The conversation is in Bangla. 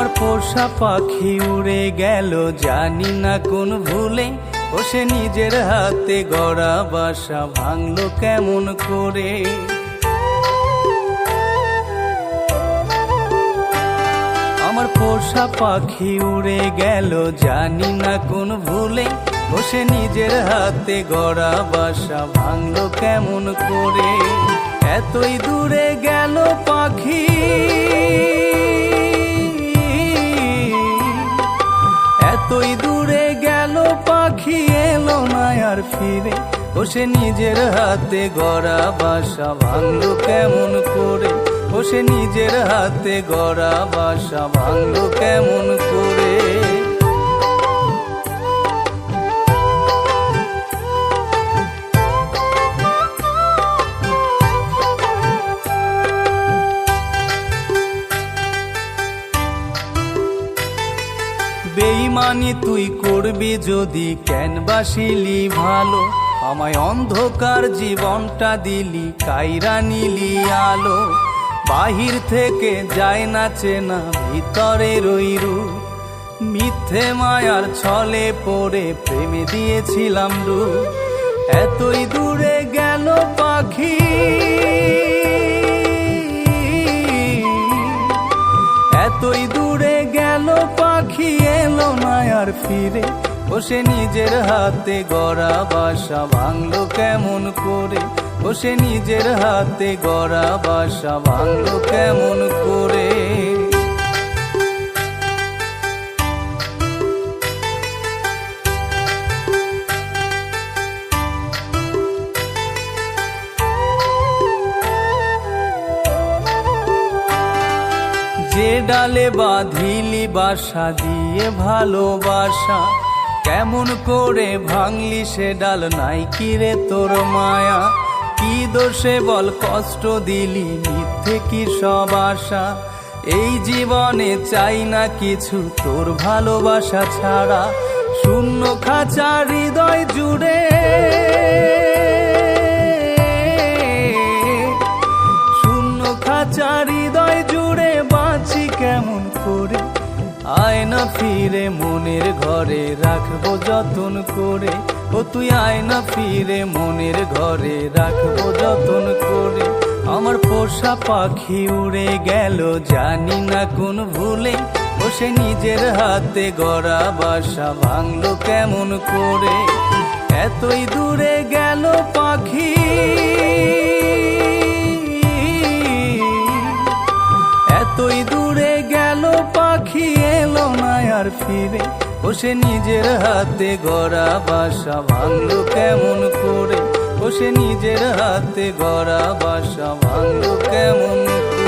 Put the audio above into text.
আমার পোষা পাখি উড়ে গেল, জানি না কোন ভুলে। ও সে নিজের হাতে গড়া বাসা ভাঙলো কেমন করে? আমার পোষা পাখি উড়ে গেল, জানি না কোন ভুলে। ও সে নিজের হাতে গড়া বাসা ভাঙলো কেমন করে? এতই দূরে গেল পাখি। আর বসে নিজের হাতে গড়া বাসা ভাঙল কেমন করে? ও সে নিজের হাতে গড়া বাসা ভাঙল কেমন করে? বেইমানি তুই করবি যদি কেন বাসিলি ভালো। আমায় অন্ধকার জীবনটা দিলি কাইরা নিলি আলো। বাহির থেকে যায় না চেনা, ভিতরে রইরু মিথ্যে মায়ার ছলে পড়ে প্রেমে দিয়েছিলাম রু এতই দূরে গেল পাখি। আর ফিরে বসে নিজের হাতে গড়া বাসা ভাঙলো কেমন করে? বসে নিজের হাতে গড়া বাসা ভাঙলো কেমন করে? ডালে বাঁধিলি বাসা দিয়ে ভালোবাসা। কেমন করে ভাঙলি সে ডাল নাই কিরে তোর মায়া? কি দোষে বল কষ্ট দিলি, মিথ্যে কি সব আশা? এই জীবনে চাই না কিছু, তোর ভালোবাসা ছাড়া। শূন্য খাঁচা হৃদয় জুড়ে। শূন্য খাঁচা কেমন করে। আয় না ফিরে মনের ঘরে রাখব যতন করে। ও তুই আয় না ফিরে মনের ঘরে রাখব যতন করে। আমার পোষা পাখি উড়ে গেল, জানি না কোন ভুলে। ও সে নিজের হাতে গড়া বাসা ভাঙলো কেমন করে। এতই দূরে ফিরে বসে নিজের হাতে গড়া বাসা ভাঙল কেমন করে? বসে নিজের হাতে গড়া বাসা ভাঙল কেমন করে